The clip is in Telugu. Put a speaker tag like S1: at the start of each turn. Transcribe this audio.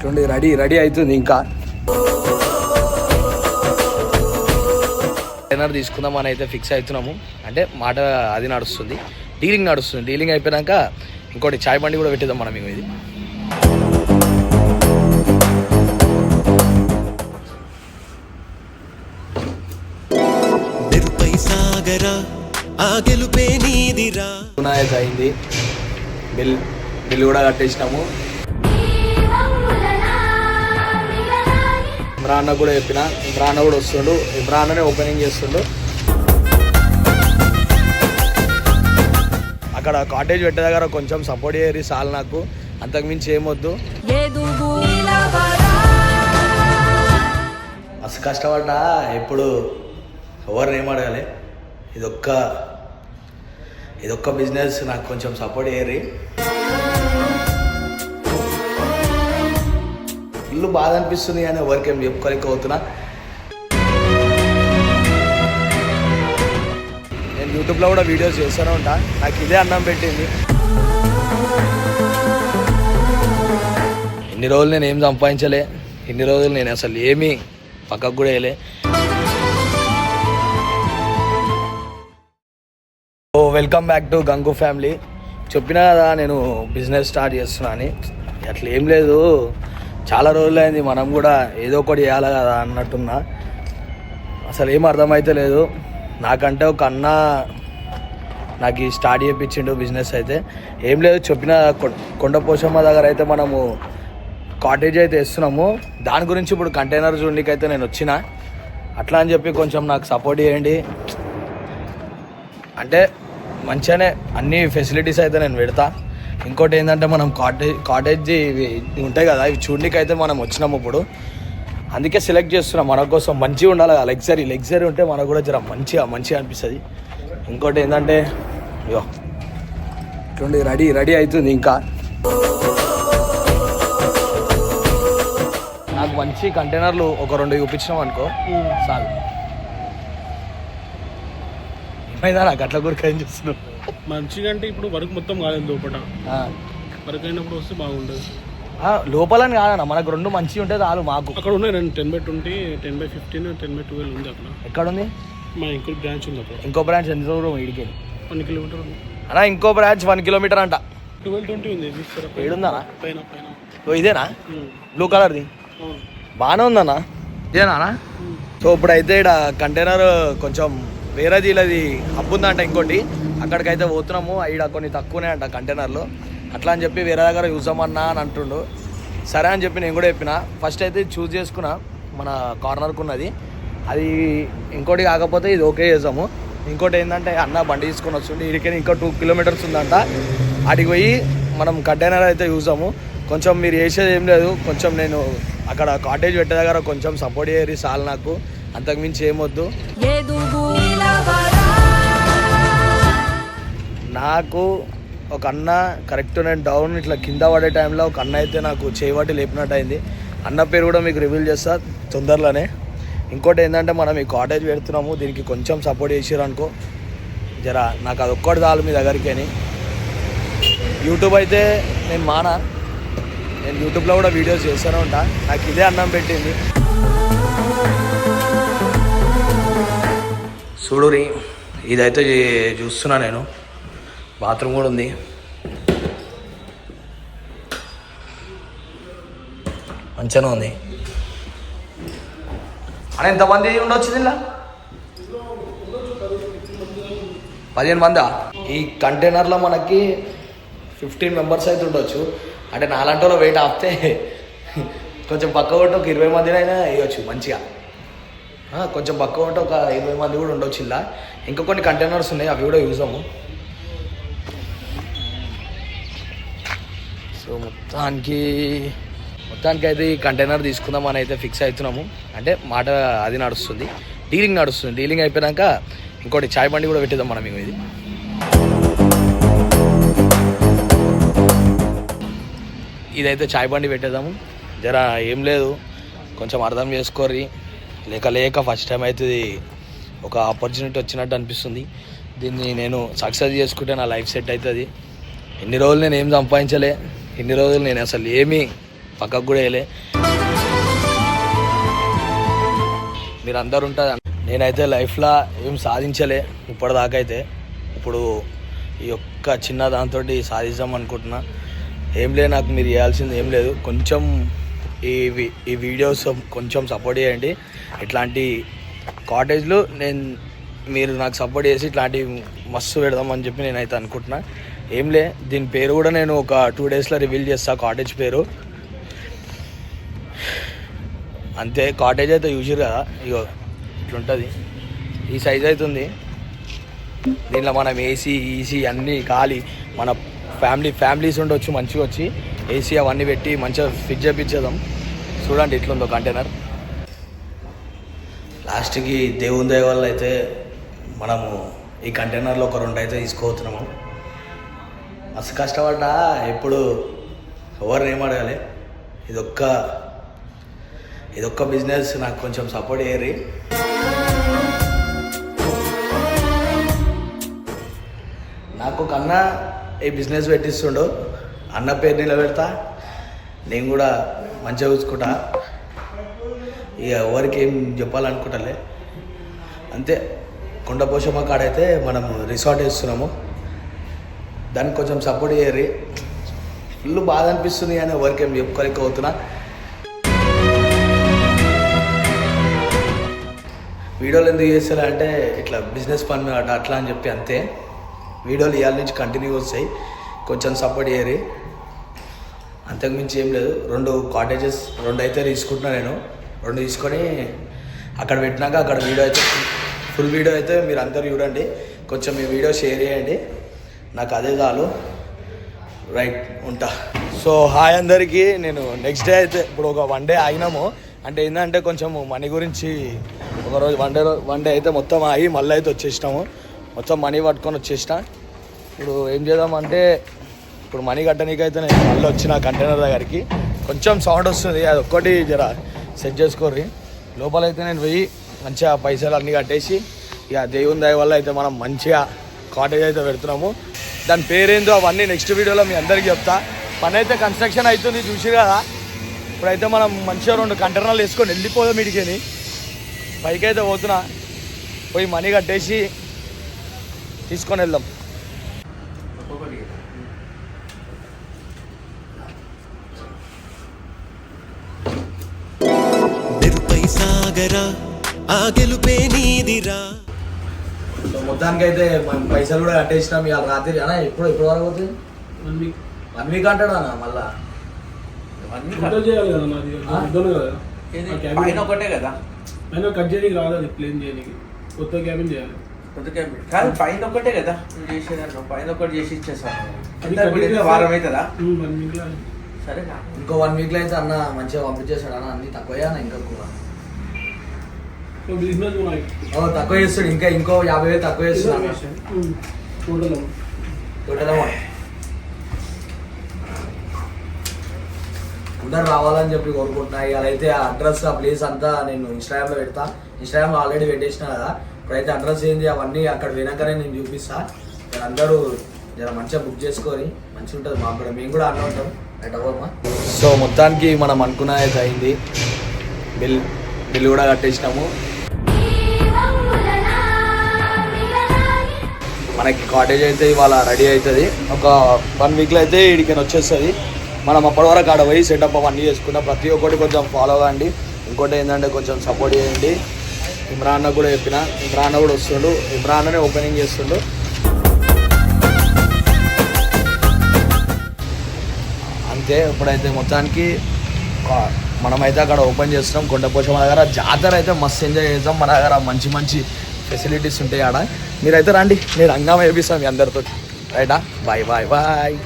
S1: ఇట్లుండి రెడీ రెడీ అవుతుంది ఇంకా. ట్రైనర్ తీసుకుందామని అయితే ఫిక్స్ అవుతున్నాము. అంటే మాట అది నడుస్తుంది డీలింగ్ నడుస్తుంది. డీలింగ్ అయిపోయాక ఇంకోటి చాయ్ బండి కూడా పెట్టేద్దాం మనం ఇది. అయింది. బిల్ బిల్ కూడా కట్టేసినాము. ఇమ్రాన్ అన్న కూడా చెప్పిన. ఇమ్రాన్ అన్న కూడా వస్తుండు. ఇమ్రాన్ ఓపెనింగ్ చేస్తుండు. అక్కడ కాటేజ్ పెట్టే దగ్గర కొంచెం సపోర్ట్ చేయరు సార్ నాకు. అంతకుమించి ఏమొద్దు అసలు కష్టపడ్డా? ఎప్పుడు ఎవరిని ఏమడగాలి అడగాలి? ఇదొక్క ఇదొక్క బిజినెస్ నాకు కొంచెం సపోర్ట్ చేయరు. ఇల్లు బాధ అనిపిస్తుంది అని ఎవరికేం ఏం చెప్పుకోలేక నేను యూట్యూబ్లో కూడా వీడియోస్ చేస్తూనే ఉంటా. నాకు ఇదే అన్నం పెట్టింది. ఇన్ని రోజులు నేను ఏం సంపాదించలే. ఇన్ని రోజులు నేను అసలు ఏమీ పక్కకు కూడా వేయలే. ఓ welcome back to Gangu family. చెప్పినా కదా నేను బిజినెస్ స్టార్ట్ చేస్తున్నా అని. అట్లా ఏం లేదు. చాలా రోజులైంది మనం కూడా ఏదో ఒకటి చేయాలి కదా అన్నట్టున్నా. అసలు ఏం అర్థమైతే లేదు. నాకంటే ఒక అన్న నాకు ఈ స్టార్ట్ చేయించిండు బిజినెస్ అయితే. ఏం లేదు చెప్పిన కొ- కొండ పోషమ్మ దగ్గర అయితే మనము కాటేజ్ అయితే ఇస్తున్నాము దాని గురించి ఇప్పుడు కంటైనర్ చూడడానికి అయితే నేను వచ్చిన. అట్లా అని చెప్పి కొంచెం నాకు సపోర్ట్ చేయండి. అంటే మంచిగానే అన్ని ఫెసిలిటీస్ అయితే నేను పెడతా. ఇంకోటి ఏంటంటే మనం కాటేజ్ కాటేజ్ ఇవి ఉంటాయి కదా ఇవి చూడడానికి అయితే మనం వచ్చినాము ఇప్పుడు. అందుకే సెలెక్ట్ చేస్తున్నాం. మన కోసం మంచిగా ఉండాలి కదా లగ్జరీ లగ్జరీ ఉంటే మనకు కూడా జర మంచిగా మంచిగా అనిపిస్తుంది. ఇంకోటి ఏంటంటే ఇగో ఇట్లుండి రెడీ రెడీ అవుతుంది ఇంకా. నాకు మంచి కంటైనర్లు ఒక రెండు చూపించినాం అనుకో చాలు. ఏమైందా నాకు అట్లా కూడా ఏం చేస్తున్నావు?
S2: మంచిగా అంటే ఇప్పుడు వర్క్ మొత్తం కాలేదు లోపల.
S1: ఆ.
S2: వర్క్ అయినప్పుడు వస్తే బాగుండదు.
S1: ఆ, లోపలని కాదన్న మనకు రెండు మంచిగా ఉంటే చాలు మాకు.
S2: అక్కడ ఉన్నాయి రెండు ten by twenty ten by fifteen ten by twelve ఉంది అక్కడ.
S1: ఎక్కడుంది?
S2: మా ఇంకో బ్రాంచ్ ఉంది అక్కడ.
S1: ఇంకో బ్రాంచ్ ఎంత దూరం ఇడికి?
S2: వన్ కిలోమీటర్ ఉంది.
S1: అన్నా ఇంకో బ్రాంచ్ వన్ కిలోమీటర్ అంట.
S2: ట్వెల్వ్ ట్వంటీ ఉంది
S1: ఏడుందనా
S2: పైన పైన.
S1: ఇదేనా. బ్లూ కలర్ది బాగానే ఉందన్న. ఇదేనా. సో ఇప్పుడైతే ఇక్కడ కంటైనర్ కొంచెం వేరేది ఇలాది హబ్ ఉందంట ఇంకోటి. అక్కడికైతే పోతున్నాము. ఇక్కడ కొన్ని తక్కువనే అంట కంటైనర్లు అట్లా అని చెప్పి వేరే దగ్గర చూసామన్నా అని అంటుండు. సరే అని చెప్పి నేను కూడా చెప్పిన. ఫస్ట్ అయితే చూస్ చేసుకున్నా. మన కార్నర్కు ఉన్నది అది ఇంకోటి కాకపోతే ఇది ఓకే చేసాము. ఇంకోటి ఏంటంటే అన్న బండి తీసుకొని వస్తుండే. ఇడికి ఇంకో టూ కిలోమీటర్స్ ఉందంట. అడిగి పోయి మనం కంటైనర్ అయితే చూసాము. కొంచెం మీరు వేసేది ఏం లేదు. కొంచెం నేను అక్కడ కాటేజ్ పెట్టే దగ్గర కొంచెం సపోర్ట్ చేయరు చాలు నాకు. అంతకుమించి ఏమొద్దు నాకు ఒక అన్న కరెక్ట్ నేను డౌన్ ఇట్లా కింద పడే టైంలో ఒక అన్న అయితే నాకు చేయబట్టి లేపినట్టు అయింది అన్న పేరు కూడా మీకు రివీల్ చేస్తా తొందరలోనే. ఇంకోటి ఏంటంటే మనం ఈ కాటేజ్ పెడుతున్నాము దీనికి కొంచెం సపోర్ట్ చేసారు అనుకో. జర నాకు అది ఒక్కటి చాలు మీ దగ్గరికి అని. యూట్యూబ్ అయితే నేను మానా. నేను యూట్యూబ్లో కూడా వీడియోస్ చేస్తూనే ఉంటా. నాకు ఇదే అన్నం పెట్టింది. చూడురి ఇదైతే చూస్తున్నా నేను. బాత్రూమ్ కూడా ఉంది. మంచిగా ఉంది. అని ఎంతమంది ఉండొచ్చు ఇలా పదిహేను మందా? ఈ కంటైనర్లో మనకి ఫిఫ్టీన్ మెంబర్స్ అయితే ఉండొచ్చు. అంటే నాలంటలో వెయిట్ ఆపితే కొంచెం పక్క ఒకటి ఒక ఇరవై మందినైనా వేయచ్చు మంచిగా. కొంచెం పక్క ఒకటి ఒక ఇరవై మంది కూడా ఉండొచ్చు ఇలా. ఇంకా కొన్ని కంటైనర్స్ ఉన్నాయి అవి కూడా యూజ్ అవ్వము సో మొత్తానికి మొత్తానికి అయితే ఈ కంటైనర్ తీసుకుందామని అయితే ఫిక్స్ అవుతున్నాము. అంటే మాట అది నడుస్తుంది డీలింగ్ నడుస్తుంది. డీలింగ్ అయిపోయాక ఇంకోటి చాయ్ బండి కూడా పెట్టేద్దాం మనం ఇది. ఇదైతే చాయ్ బండి పెట్టేద్దాము. జర ఏం లేదు కొంచెం అర్థం చేసుకోర్రి. లేక లేక ఫస్ట్ టైం అయితే ఒక ఆపర్చునిటీ వచ్చినట్టు అనిపిస్తుంది. దీన్ని నేను సక్సెస్ చేసుకుంటే నా లైఫ్ సెట్ అవుతుంది ఎన్ని రోజులు నేను ఏం సంపాదించలే. ఇన్ని రోజులు నేను అసలు ఏమీ పక్కకు కూడా వేయలే. మీరు అందరు ఉంటారు. నేనైతే లైఫ్లో ఏం సాధించలే ఇప్పటిదాకా అయితే ఇప్పుడు ఈ ఒక్క చిన్న దాంతో సాధిద్దాం అనుకుంటున్నా. ఏం లేదు నాకు మీరు చేయాల్సింది ఏం లేదు. కొంచెం ఈ ఈ వీడియోస్ కొంచెం సపోర్ట్ చేయండి. ఇట్లాంటి కాటేజ్లు నేను మీరు నాకు సపోర్ట్ చేసి ఇట్లాంటి మస్తు పెడదామని చెప్పి నేనైతే అనుకుంటున్నా. ఏంలే దీని పేరు కూడా నేను ఒక టూ డేస్లో రివీల్ చేస్తా కాటేజ్ పేరు. అంతే కాటేజ్ అయితే యూజర్ కదా. ఇగో ఇట్లుంటుంది. ఈ సైజ్ అవుతుంది దీంట్లో మనం ఏసీ ఈసీ అన్నీ ఖాళీ మన ఫ్యామిలీ ఫ్యామిలీస్ ఉండొచ్చు మంచిగా వచ్చి ఏసీ అవన్నీ పెట్టి మంచిగా ఫిట్ చేపించేద్దాం. చూడండి ఇట్లుందో కంటైనర్ లాస్ట్కి దేవుని దయ వల్ల అయితే మనము ఈ కంటైనర్లో ఒక రెండు అయితే తీసుకోవచ్చున్నాము మస్తు కష్టపడ్డా? ఎప్పుడు? ఎవరిని ఏం అడగాలి? ఇదొక్క ఇదొక్క బిజినెస్ నాకు కొంచెం సపోర్ట్ చేయరి నాకు ఒక అన్న ఈ బిజినెస్ పెట్టిస్తుండు. అన్న పేరు నిలబెడతా. నేను కూడా మంచిగా చూసుకుంటా. ఇక ఎవరికి ఏం చెప్పాలనుకుంటలే. అంతే. కొండపోషమ్మ కాడైతే మనం రిసార్ట్ వేస్తున్నాము. దానికి కొంచెం సపోర్ట్ చేయరి ఫుల్ బాధ అనిపిస్తుంది కానీ ఎవరికి ఏం చెప్పుకోలేక అవుతున్నా వీడియోలు ఎందుకు చేస్తారా అంటే ఇట్లా బిజినెస్ పని అట్లా అట్లా అని చెప్పి అంతే. వీడియోలు ఇవాళ నుంచి కంటిన్యూ వస్తాయి. కొంచెం సపోర్ట్ చేయరి అంతకుమించి ఏం లేదు. రెండు కాటేజెస్ రెండు అయితే తీసుకుంటున్నా నేను. రెండు తీసుకొని అక్కడ పెట్టినాక అక్కడ వీడియో అయితే ఫుల్ వీడియో అయితే మీరు అందరు చూడండి. కొంచెం మీ వీడియో షేర్ చేయండి. నాకు అదే చాలు రైట్ ఉంటా. సో హాయ్ అందరికీ. నేను నెక్స్ట్ డే అయితే ఇప్పుడు ఒక వన్ డే ఆగినాము. అంటే ఏంటంటే కొంచెం మనీ గురించి ఒకరోజు వన్ డే వన్ డే అయితే మొత్తం ఆగి మళ్ళీ అయితే వచ్చేసినాము. మొత్తం మనీ పట్టుకొని వచ్చేసిన. ఇప్పుడు ఏం చేద్దామంటే ఇప్పుడు మనీ కట్టనీకైతే నేను మళ్ళీ వచ్చిన కంటైనర్ దగ్గరికి. కొంచెం సౌండ్ వస్తుంది అది ఒక్కటి జర సెట్ చేసుకోర్రి. లోపలైతే నేను పోయి మంచిగా పైసలు అన్నీ కట్టేసి ఇక దేవుని దయ వల్ల అయితే మనం మంచిగా కాటేజ్ అయితే పెడుతున్నాము. దాని పేరేందో అవన్నీ నెక్స్ట్ వీడియోలో మీ అందరికీ చెప్తా. పని అయితే కన్స్ట్రక్షన్ అవుతుంది చూసి కదా? ఇప్పుడైతే మనం మంచిగా రెండు కంటైనర్లు వేసుకొని వెళ్ళిపోదాం ఇడికిని. పైకి అయితే పోతున్నా. పోయి మనీ కట్టేసి తీసుకొని వెళ్దాం.
S3: సాగరా ఆ గెలుపే నీదిరా.
S1: సో మొత్తానికి అయితే మనం పైసలు కూడా కట్టేసినాం ఇవాళ రాత్రి. అన్న ఎప్పుడు ఎప్పుడు వరకు అవుతుంది
S2: వన్ వీక్
S1: వన్ వీక్ అంటాడు అన్న మళ్ళా.
S2: ఫోటో చేయాలి కదా నాది? ఇద్దరు కదా?
S4: ఇది
S2: ఆ
S4: పైన ఒకటే కదా.
S2: పైన కట్ చేయడానికి రాదు అది ప్లేన్ చేయడానికి. కొత్త క్యాబిన్ చేయాలి.
S4: కొత్త క్యాబిన్ కాదు పైన ఒకటే కదా. నువ్వు చేసేదాన్ని పైన ఒకటి చేసి ఎంత వారం అవుతుందా?
S2: వన్ వీక్లో
S4: సరే
S1: ఇంకో వన్ వీక్లో అయితే అన్న మంచిగా పంపించేస్తాడు అన్న అన్ని తక్కువ అన్న ఇంకా ఎక్కువ
S2: సో బిజినెస్ ఉన్నాయి
S1: ఓ తక్కువ చేస్తాడు ఇంకా ఇంకో యాభై వేలు తక్కువ
S2: టోటల్
S1: టోటల్ అమౌంట్ అందరు రావాలని చెప్పి కోరుకుంటున్నా. ఇవాళ అయితే ఆ అడ్రస్ ఆ ప్లేస్ అంతా నేను ఇన్స్టాగ్రామ్లో పెడతా. ఇన్స్టాగ్రామ్లో ఆల్రెడీ పెట్టేసిన కదా. ఇప్పుడైతే అడ్రస్ ఏంది అవన్నీ అక్కడ వినాకనే నేను చూపిస్తా. మీరు అందరూ జర మంచిగా బుక్ చేసుకొని మంచిగా ఉంటుంది మాకు కూడా. మేము కూడా అన్న ఉంటాం. సో మొత్తానికి మనం అనుకున్నది అయితే అయింది. బిల్ బిల్లు కూడా కట్టేసినాము. మనకి కాటేజ్ అయితే ఇవాళ రెడీ అవుతుంది. ఒక వన్ వీక్లో అయితే ఇడికి వచ్చేస్తుంది. మనం అప్పటి వరకు ఆడ పోయి సెటప్ అవన్నీ చేసుకున్నాం ప్రతి ఒక్కటి కొంచెం ఫాలో కాండి. ఇంకోటి ఏంటంటే కొంచెం సపోర్ట్ చేయండి. ఇమ్రాన్ కూడా చెప్పిన ఇమ్రాన్ కూడా వస్తుండు. ఇమ్రాన్నే ఓపెనింగ్ చేస్తుండు. అంతే ఇప్పుడైతే మొత్తానికి మనమైతే అక్కడ ఓపెన్ చేస్తున్నాం. కొండపోచమ్మ దగ్గర. జాతర అయితే మస్తు ఎంజాయ్ చేద్దాం. మన దగ్గర మంచి మంచి ఫెసిలిటీస్ ఉంటాయి ఆడ. మీరైతే రండి. నేను హంగామా వేపిస్తాం మీ అందరితో రైటా? Bye bye bye